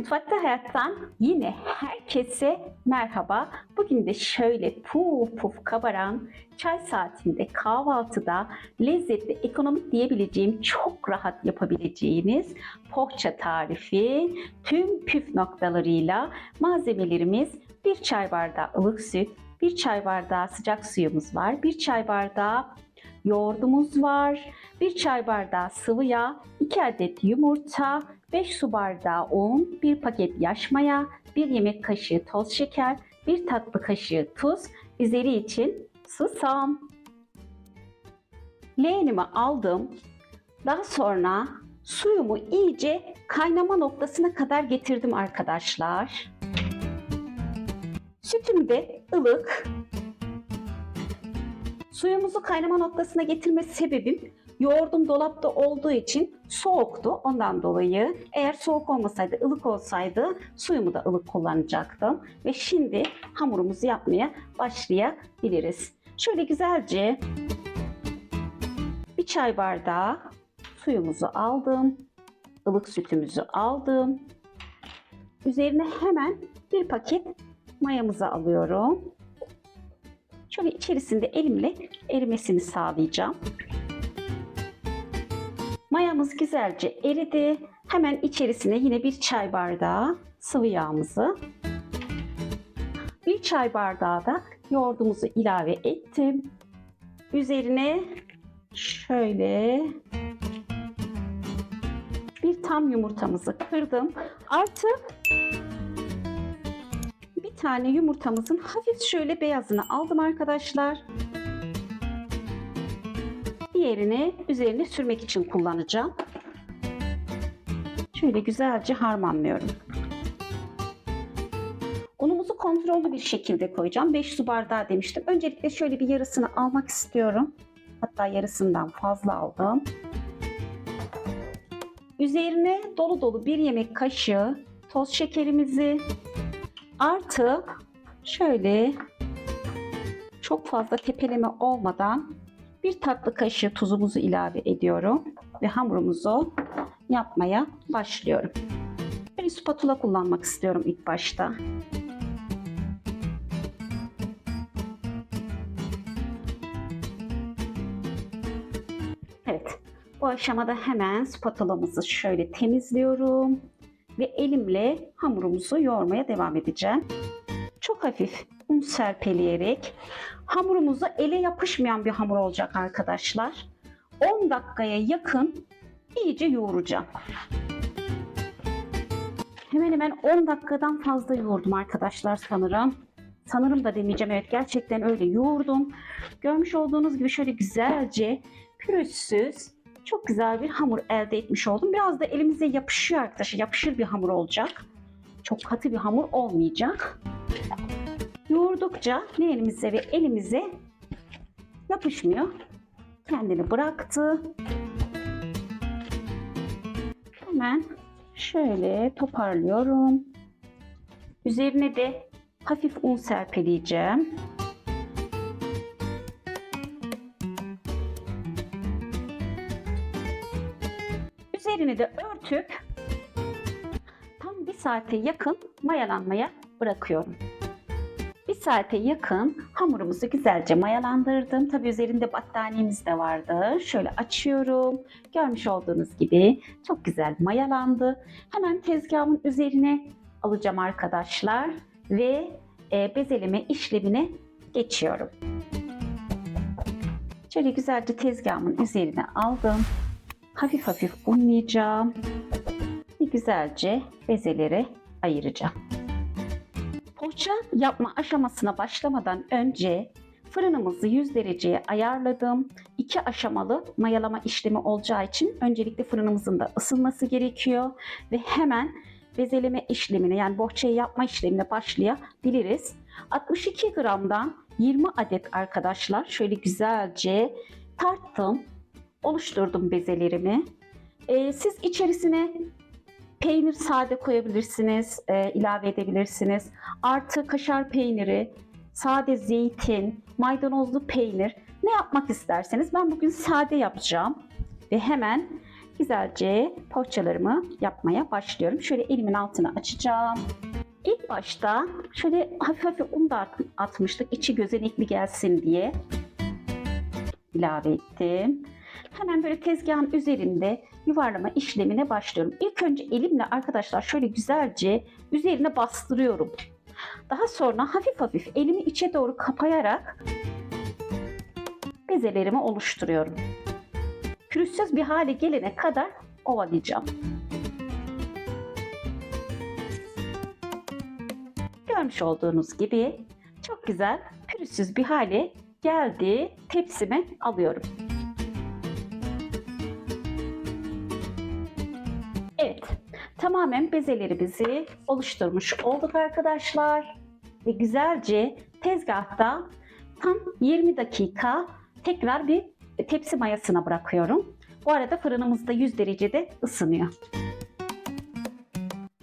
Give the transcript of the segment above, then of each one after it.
Mutfakta Hayat'tan yine herkese merhaba. Bugün de şöyle puf puf kabaran çay saatinde kahvaltıda lezzetli, ekonomik diyebileceğim çok rahat yapabileceğiniz poğaça tarifi tüm püf noktalarıyla malzemelerimiz bir çay bardağı ılık süt, bir çay bardağı sıcak suyumuz var, bir çay bardağı yoğurdumuz var, bir çay bardağı sıvı yağ, 2 adet yumurta, 5 su bardağı un, 1 paket yaş maya, 1 yemek kaşığı toz şeker, 1 tatlı kaşığı tuz, üzeri için susam. Leğenimi aldım. Daha sonra suyumu iyice kaynama noktasına kadar getirdim arkadaşlar. Sütüm de ılık. Suyumuzu kaynama noktasına getirme sebebim yoğurdum dolapta olduğu için soğuktu. Ondan dolayı eğer soğuk olmasaydı, ılık olsaydı suyumu da ılık kullanacaktım. Ve şimdi hamurumuzu yapmaya başlayabiliriz. Şöyle güzelce bir çay bardağı suyumuzu aldım. ılık sütümüzü aldım. Üzerine hemen bir paket mayamızı alıyorum. Şöyle içerisinde elimle erimesini sağlayacağım. Mayamız güzelce eridi. Hemen içerisine yine bir çay bardağı sıvı yağımızı, bir çay bardağı da yoğurdumuzu ilave ettim. Üzerine şöyle bir tam yumurtamızı kırdım. Artı bir tane yumurtamızın hafif şöyle beyazını aldım arkadaşlar. Diğerini üzerine sürmek için kullanacağım. Şöyle güzelce harmanlıyorum. Unumuzu kontrollü bir şekilde koyacağım. 5 su bardağı demiştim. Öncelikle şöyle bir yarısını almak istiyorum. Hatta yarısından fazla aldım. Üzerine dolu dolu bir yemek kaşığı toz şekerimizi artı şöyle çok fazla tepeleme olmadan bir tatlı kaşığı tuzumuzu ilave ediyorum ve hamurumuzu yapmaya başlıyorum. Bir spatula kullanmak istiyorum ilk başta. Evet, bu aşamada hemen spatulamızı şöyle temizliyorum ve elimle hamurumuzu yoğurmaya devam edeceğim. Çok hafif un serpeleyerek hamurumuzu ele yapışmayan bir hamur olacak arkadaşlar. 10 dakikaya yakın iyice yoğuracağım. Hemen hemen 10 dakikadan fazla yoğurdum arkadaşlar sanırım. Sanırım da demeyeceğim evet gerçekten öyle yoğurdum. Görmüş olduğunuz gibi şöyle güzelce pürüzsüz çok güzel bir hamur elde etmiş oldum. Biraz da elimize yapışıyor arkadaşlar. Yapışır bir hamur olacak. Çok katı bir hamur olmayacak. Yoğurdukça ne elimize ve elimize yapışmıyor. Kendini bıraktı. Hemen şöyle toparlıyorum. Üzerine de hafif un serpeleyeceğim. Üzerini de örtüp tam bir saate yakın mayalanmaya bırakıyorum. Bir saate yakın hamurumuzu güzelce mayalandırdım. Tabi üzerinde battaniyemiz de vardı. Şöyle açıyorum. Görmüş olduğunuz gibi çok güzel mayalandı. Hemen tezgahımın üzerine alacağım arkadaşlar. Ve e, bezeleme işlemine geçiyorum. Şöyle güzelce tezgahımın üzerine aldım. Hafif hafif unlayacağım. Ve güzelce bezeleri ayıracağım. Poğaça yapma aşamasına başlamadan önce fırınımızı 100 dereceye ayarladım. İki aşamalı mayalama işlemi olacağı için öncelikle fırınımızın da ısınması gerekiyor ve hemen bezeleme işlemine yani bohçayı yapma işlemine başlayabiliriz. 62 gramdan 20 adet arkadaşlar şöyle güzelce tarttım, oluşturdum bezelerimi. Ee, siz içerisine Peynir sade koyabilirsiniz, e, ilave edebilirsiniz. Artı kaşar peyniri, sade zeytin, maydanozlu peynir ne yapmak isterseniz ben bugün sade yapacağım. Ve hemen güzelce poğaçalarımı yapmaya başlıyorum. Şöyle elimin altını açacağım. İlk başta şöyle hafif hafif un da at- atmıştık içi gözenekli gelsin diye ilave ettim. Hemen böyle tezgahın üzerinde yuvarlama işlemine başlıyorum. İlk önce elimle arkadaşlar şöyle güzelce üzerine bastırıyorum. Daha sonra hafif hafif elimi içe doğru kapayarak bezelerimi oluşturuyorum. Pürüzsüz bir hale gelene kadar ovalayacağım. Görmüş olduğunuz gibi çok güzel pürüzsüz bir hale geldi. Tepsime alıyorum. Tamamen bezelerimizi oluşturmuş olduk arkadaşlar. Ve güzelce tezgahta tam 20 dakika tekrar bir tepsi mayasına bırakıyorum. Bu arada fırınımız da 100 derecede ısınıyor.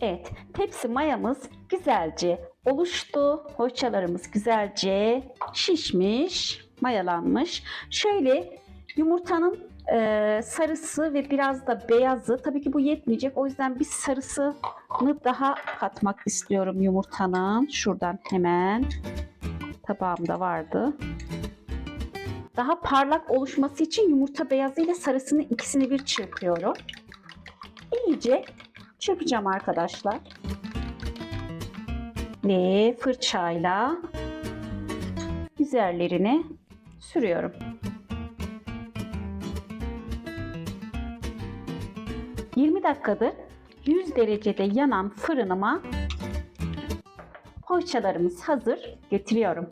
Evet, tepsi mayamız güzelce oluştu. Poğaçalarımız güzelce şişmiş, mayalanmış. Şöyle yumurtanın e, sarısı ve biraz da beyazı. Tabii ki bu yetmeyecek. O yüzden bir sarısını daha katmak istiyorum yumurtanın. Şuradan hemen tabağımda vardı. Daha parlak oluşması için yumurta beyazı ile sarısını ikisini bir çırpıyorum. İyice çırpacağım arkadaşlar. Ve fırçayla üzerlerine sürüyorum. ...20 dakikadır 100 derecede yanan fırınıma poğaçalarımız hazır getiriyorum.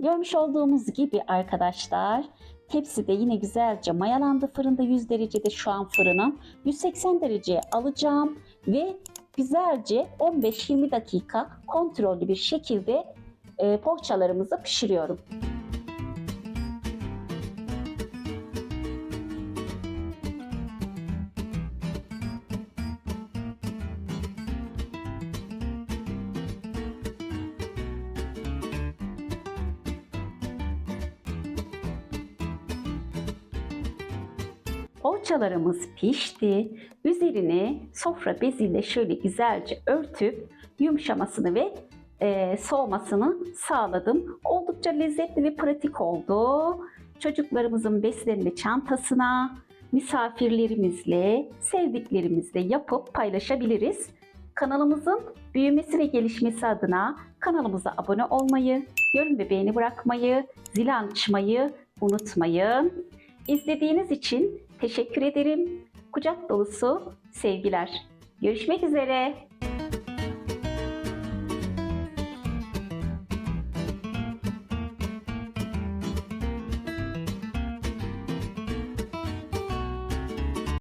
Görmüş olduğumuz gibi arkadaşlar tepside yine güzelce mayalandı fırında 100 derecede şu an fırınım. 180 dereceye alacağım ve güzelce 15-20 dakika kontrollü bir şekilde e, poğaçalarımızı pişiriyorum. Poğaçalarımız pişti. Üzerine sofra beziyle şöyle güzelce örtüp yumuşamasını ve e, soğumasını sağladım. Oldukça lezzetli ve pratik oldu. Çocuklarımızın beslenme çantasına, misafirlerimizle, sevdiklerimizle yapıp paylaşabiliriz. Kanalımızın büyümesi ve gelişmesi adına kanalımıza abone olmayı, yorum ve beğeni bırakmayı, zil açmayı unutmayın. İzlediğiniz için teşekkür ederim. Kucak dolusu sevgiler. Görüşmek üzere.